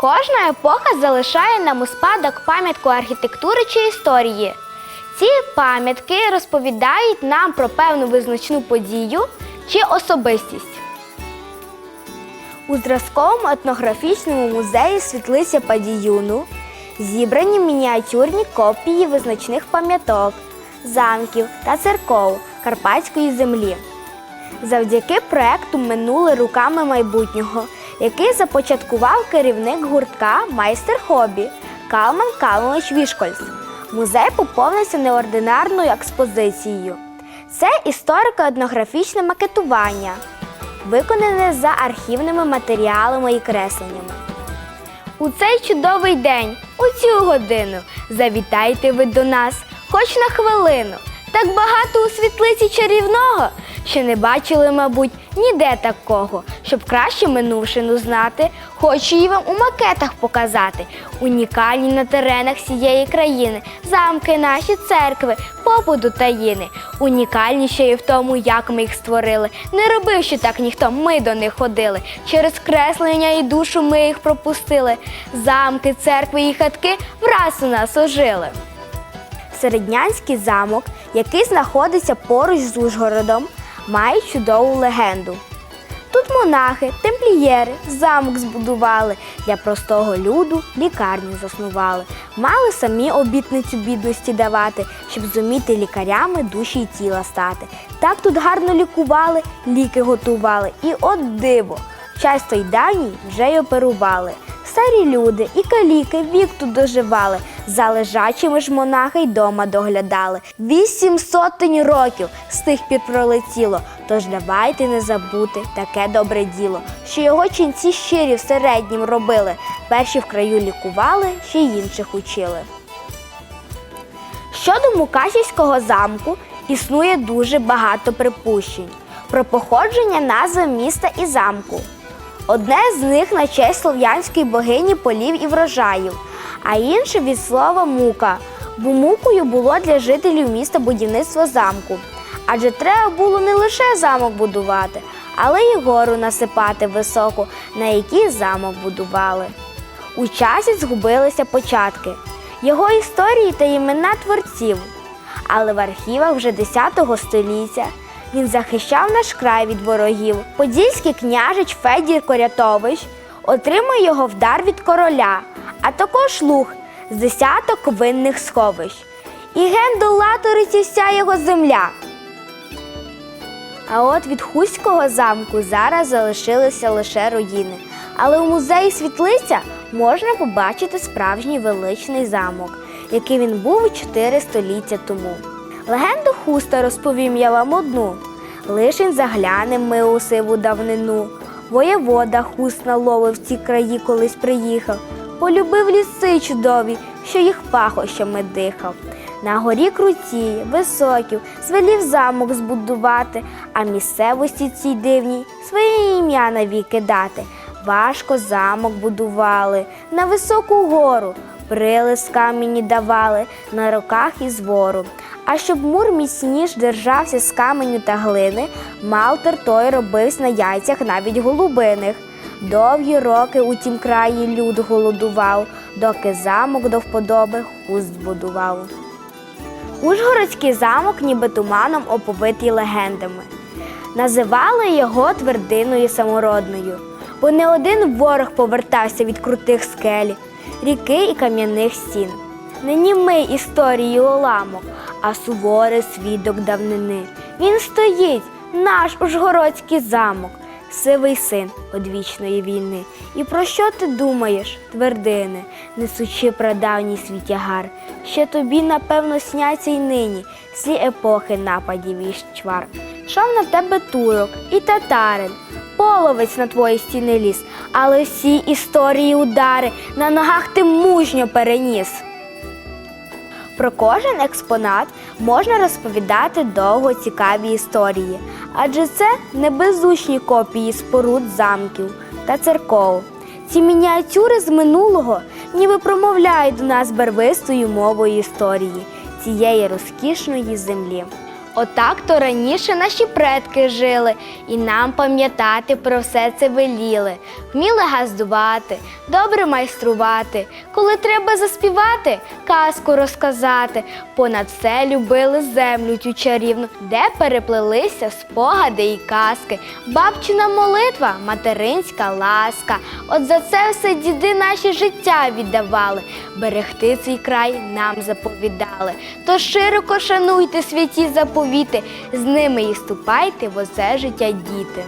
Кожна епоха залишає нам у спадок пам'ятку архітектури чи історії. Ці пам'ятки розповідають нам про певну визначну подію чи особистість. У зразковому етнографічному музеї світлиця Падіюну зібрані мініатюрні копії визначних пам'яток, замків та церков Карпатської землі. Завдяки проекту Минуле руками майбутнього, який започаткував керівник гуртка Майстер хобі Калман Калманович Вішкольц. Музей поповнився неординарною експозицією. Це історико-етнографічне макетування, виконане за архівними матеріалами і кресленнями. У цей чудовий день, у цю годину, завітайте ви до нас, хоч на хвилину. Так багато у світлиці чарівного, що не бачили, мабуть, ніде такого, щоб краще минувшину знати, хочу її вам у макетах показати. Унікальні на теренах всієї країни, замки наші церкви, побуду таїни. Унікальні ще й в тому, як ми їх створили. Не робив ще так ніхто, ми до них ходили. Через креслення і душу ми їх пропустили. Замки, церкви і хатки враз у нас ожили. Середнянський замок, який знаходиться поруч з Ужгородом, має чудову легенду. Монахи, темплієри, замок збудували, для простого люду лікарню заснували. Мали самі обітницю бідності давати, щоб зуміти лікарями душі й тіла стати. Так тут гарно лікували, ліки готували. І от диво, часто й давній вже й оперували. Старі люди і каліки вік тут доживали. За лежачими ж монахи й дома доглядали. Вісім сотень років з тих пір пролетіло. Тож давайте не забути таке добре діло, що його ченці щирі в середнім робили. Перші в краю лікували, ще й інших учили. Щодо Мукачівського замку існує дуже багато припущень про походження назви міста і замку. Одне з них на честь слов'янської богині полів і врожаїв, а інше від слова мука, бо мукою було для жителів міста будівництво замку. Адже треба було не лише замок будувати, але й гору насипати високу, на якій замок будували. У часі згубилися початки, його історії та імена творців. Але в архівах вже 10 століття він захищав наш край від ворогів. Подільський княжич Федір Корятович отримує його в дар від короля, а також луг з десяток винних сховищ. І ген до латориці вся його земля. А от від Хуського замку зараз залишилися лише руїни. Але у музеї світлиця можна побачити справжній величний замок, який він був чотири століття тому. Легенду хуста розповім я вам одну. Лишень заглянем ми у сиву давнину. Воєвода хуст наловив ці краї колись приїхав. Полюбив ліси чудові, що їх пахощами дихав. На горі круті, високів, звелів замок збудувати, а місцевості цій дивній своє ім'я навіки дати. Важко замок будували, на високу гору, брили з камені давали, на руках із вору. А щоб мур міцніш держався з каменю та глини, малтер той робився на яйцях навіть голубиних. Довгі роки у тім краї люд голодував, доки замок до вподоби хуст збудував. Ужгородський замок ніби туманом оповитий легендами. Називали його твердиною самородною, бо не один ворог повертався від крутих скель, ріки і кам'яних стін. Не німий історії уламок, а суворий свідок давнини. Він стоїть, наш Ужгородський замок, сивий син одвічної війни. І про що ти думаєш, твердине, несучи прадавній свій тягар? Ще тобі, напевно, сняться й нині всі епохи нападів і чвар. Шов на тебе турок і татарин, половець на твої стіни ліс, але всі історії удари на ногах ти мужньо переніс. Про кожен експонат можна розповідати довго цікаві історії, адже це не беззучні копії споруд замків та церков. Ці мініатюри з минулого ніби промовляють до нас барвистою мовою історії цієї розкішної землі. Отак то раніше наші предки жили, і нам пам'ятати про все це веліли. Вміли газдувати, добре майструвати. Коли треба заспівати, казку розказати. Понад все любили землю цю чарівну, де переплелися спогади і казки. Бабчина молитва, материнська ласка. От за це все діди наші життя віддавали. Берегти цей край нам заповідали. То широко шануйте святі заповіти, з ними і ступайте в оце життя діти.